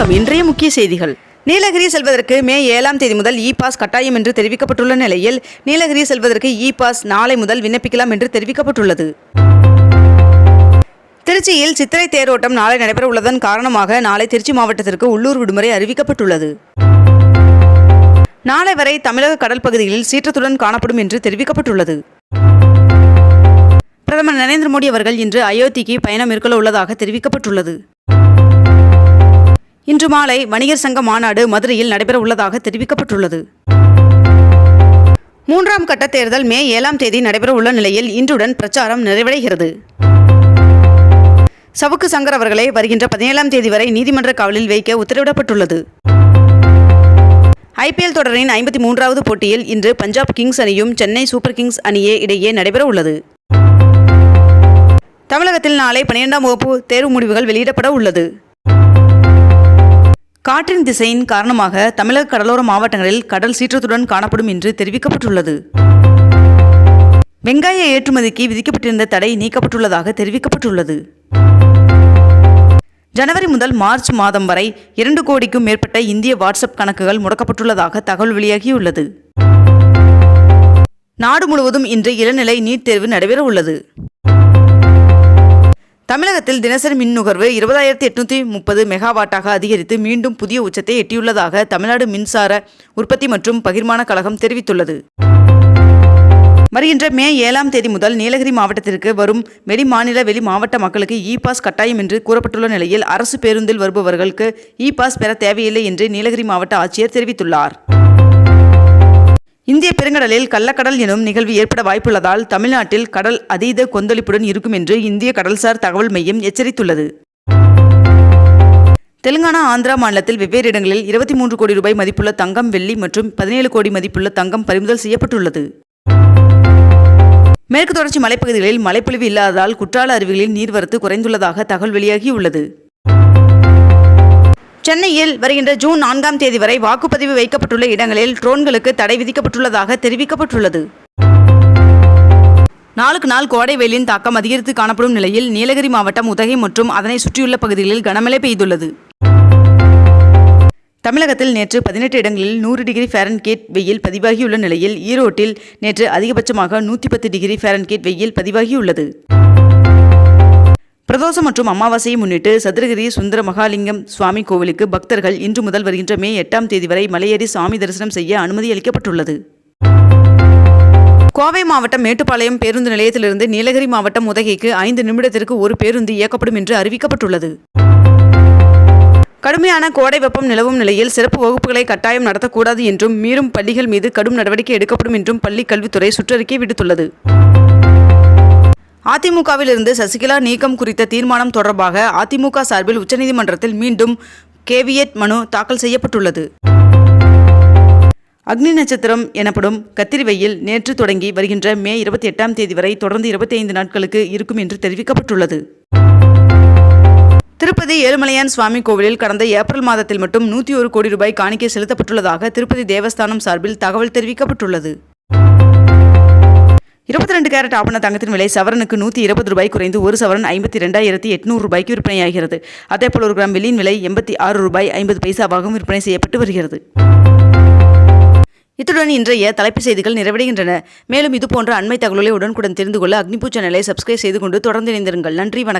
வணக்கம். இன்றைய முக்கிய செய்திகள். நீலகிரி செல்வதற்கு மே ஏழாம் தேதி முதல் இ பாஸ் கட்டாயம் என்று தெரிவிக்கப்பட்டுள்ள நிலையில் நீலகிரி செல்வதற்கு இ பாஸ் நாளை முதல் விண்ணப்பிக்கலாம் என்று தெரிவிக்கப்பட்டுள்ளது. திருச்சியில் சித்திரை தேரோட்டம் நாளை நடைபெற உள்ளதன் காரணமாக நாளை திருச்சி மாவட்டத்திற்கு உள்ளூர் விடுமுறை அறிவிக்கப்பட்டுள்ளது. நாளை வரை தமிழக கடல் பகுதிகளில் சீற்றத்துடன் காணப்படும் என்று தெரிவிக்கப்பட்டுள்ளது. பிரதமர் நரேந்திர மோடி அவர்கள் இன்று அயோத்திக்கு பயணம் மேற்கொள்ள உள்ளதாக தெரிவிக்கப்பட்டுள்ளது. இன்று மாலை வணிகர் சங்க மாநாடு மதுரையில் நடைபெற உள்ளதாக தெரிவிக்கப்பட்டுள்ளது. மூன்றாம் கட்ட தேர்தல் மே ஏழாம் தேதி நடைபெற உள்ள நிலையில் இன்றுடன் பிரச்சாரம் நிறைவடைகிறது. சவுக்கு சங்கர் அவர்களை வருகின்ற பதினேழாம் தேதி வரை நீதிமன்ற காவலில் வைக்க உத்தரவிடப்பட்டுள்ளது. ஐபிஎல் தொடரின் ஐம்பத்தி மூன்றாவது போட்டியில் இன்று பஞ்சாப் கிங்ஸ் அணியும் சென்னை சூப்பர் கிங்ஸ் அணியே இடையே நடைபெற உள்ளது. தமிழகத்தில் நாளை பன்னிரெண்டாம் வகுப்பு தேர்வு முடிவுகள் வெளியிடப்பட உள்ளது. காற்றின் திசையின் காரணமாக தமிழக கடலோர மாவட்டங்களில் கடல் சீற்றத்துடன் காணப்படும் என்று தெரிவிக்கப்பட்டுள்ளது. வெங்காய ஏற்றுமதிக்கு விதிக்கப்பட்டிருந்த தடை நீக்கப்பட்டுள்ளதாக தெரிவிக்கப்பட்டுள்ளது. ஜனவரி முதல் மார்ச் மாதம் வரை இரண்டு கோடிக்கும் மேற்பட்ட இந்திய வாட்ஸ்அப் கணக்குகள் முடக்கப்பட்டுள்ளதாக தகவல் வெளியாகியுள்ளது. நாடு முழுவதும் இன்று இளநிலை நீட் தேர்வு நடைபெற உள்ளது தமிழகத்தில் தினசரி மின் நுகர்வு இருபதாயிரத்தி எட்நூற்றி முப்பது மெகாவாட்டாக அதிகரித்து மீண்டும் புதிய உச்சத்தை எட்டியுள்ளதாக தமிழ்நாடு மின்சார உற்பத்தி மற்றும் பகிர்மான கழகம் தெரிவித்துள்ளது. வருகின்ற மே ஏழாம் தேதி முதல் நீலகிரி மாவட்டத்திற்கு வரும் வெளி மாநில வெளி மாவட்ட மக்களுக்கு இ பாஸ் கட்டாயம் என்று கூறப்பட்டுள்ள நிலையில் அரசு பேருந்தில் வருபவர்களுக்கு இ பாஸ் பெற தேவையில்லை என்று நீலகிரி மாவட்ட ஆட்சியர் தெரிவித்துள்ளார். இந்திய பெருங்கடலில் கள்ளக்கடல் எனும் நிகழ்வு ஏற்பட வாய்ப்புள்ளதால் தமிழ்நாட்டில் கடல் அதீத கொந்தளிப்புடன் இருக்கும் என்று இந்திய கடல்சார் தகவல் மையம் எச்சரித்துள்ளது. தெலுங்கானா ஆந்திரா மாநிலத்தில் வெவ்வேறு இடங்களில் இருபத்தி மூன்று கோடி ரூபாய் மதிப்புள்ள தங்கம் வெள்ளி மற்றும் பதினேழு கோடி மதிப்புள்ள தங்கம் பறிமுதல் செய்யப்பட்டுள்ளது. மேற்கு தொடர்ச்சி மலைப்பகுதிகளில் மழைப்பொழிவு இல்லாததால் குற்றால அருவிகளில் நீர்வரத்து குறைந்துள்ளதாக தகவல் வெளியாகியுள்ளது. சென்னையில் வருகின்ற ஜூன் நான்காம் தேதி வரை வாக்குப்பதிவு வைக்கப்பட்டுள்ள இடங்களில் ட்ரோன்களுக்கு தடை விதிக்கப்பட்டுள்ளதாக தெரிவிக்கப்பட்டுள்ளது. நாளுக்கு நாள் கோடை வெயிலின் தாக்கம் அதிகரித்து காணப்படும் நிலையில் நீலகிரி மாவட்டம் உதகை மற்றும் அதனை சுற்றியுள்ள பகுதிகளில் கனமழை பெய்துள்ளது. தமிழகத்தில் நேற்று பதினெட்டு இடங்களில் நூறு டிகிரி ஃபேரன்கேட் வெயில் பதிவாகியுள்ள நிலையில் ஈரோட்டில் நேற்று அதிகபட்சமாக நூற்றி பத்து டிகிரி ஃபேரன்கேட் வெயில் பதிவாகியுள்ளது. பிரதோஷம் மற்றும் அமாவாசையை முன்னிட்டு சதுரகிரி சுந்தர மகாலிங்கம் சுவாமி கோவிலுக்கு பக்தர்கள் இன்று முதல் வருகின்ற மே எட்டாம் தேதி வரை மலையேறி சாமி தரிசனம் செய்ய அனுமதி அளிக்கப்பட்டுள்ளது. கோவை மாவட்டம் மேட்டுப்பாளையம் பேருந்து நிலையத்திலிருந்து நீலகிரி மாவட்டம் உதகைக்கு ஐந்து நிமிடத்திற்கு ஒரு பேருந்து இயக்கப்படும் என்று அறிவிக்கப்பட்டுள்ளது. கடுமையான கோடை வெப்பம் நிலவும் நிலையில் சிறப்பு வகுப்புகளை கட்டாயம் நடத்தக்கூடாது என்றும் மீறும் பள்ளிகள் மீது கடும் நடவடிக்கை எடுக்கப்படும் என்றும் பள்ளிக் கல்வித்துறை சுற்றறிக்கை விடுத்துள்ளது. அதிமுகவிலிருந்து சசிகலா நீக்கம் குறித்த தீர்மானம் தொடர்பாக அதிமுக சார்பில் உச்சநீதிமன்றத்தில் மீண்டும் கேவியட் மனு தாக்கல் செய்யப்பட்டுள்ளது. அக்னி நட்சத்திரம் எனப்படும் கத்திரிவையில் நேற்று தொடங்கி வருகின்ற மே இருபத்தி எட்டாம் தேதி வரை தொடர்ந்து இருபத்தி ஐந்து நாட்களுக்கு இருக்கும் என்று தெரிவிக்கப்பட்டுள்ளது. திருப்பதி ஏழுமலையான் சுவாமி கோவிலில் கடந்த ஏப்ரல் மாதத்தில் மட்டும் நூற்றி ஒரு கோடி ரூபாய் காணிக்கை செலுத்தப்பட்டுள்ளதாக திருப்பதி தேவஸ்தானம் சார்பில் தகவல் தெரிவிக்கப்பட்டுள்ளது. இருபத்தி ரெண்டு கேரட் ஆபண தங்கத்தின் விலை சவரனுக்கு நூற்றி இருபது ரூபாய் குறைந்து ஒரு சவரன் ஐம்பத்தி ரெண்டாயிரத்தி எட்நூறு ரூபாய்க்கு விற்பனையாகிறது. அதேபோல் ஒரு கிராம் வெள்ளியின் விலை எண்பத்தி ஆறு ரூபாய் ஐம்பது பைசாவாகவும் விற்பனை செய்யப்பட்டு வருகிறது. இத்துடன் இன்றைய தலைப்புச் செய்திகள் நிறைவடைகின்றன. மேலும் இதுபோன்ற அண்மை தகவலை உடனுக்குடன் தெரிந்து கொள்ள அக்னிபூ சேனலை சப்ஸ்கிரைப் செய்து கொண்டு தொடர்ந்து இணைந்திருங்கள். நன்றி வணக்கம்.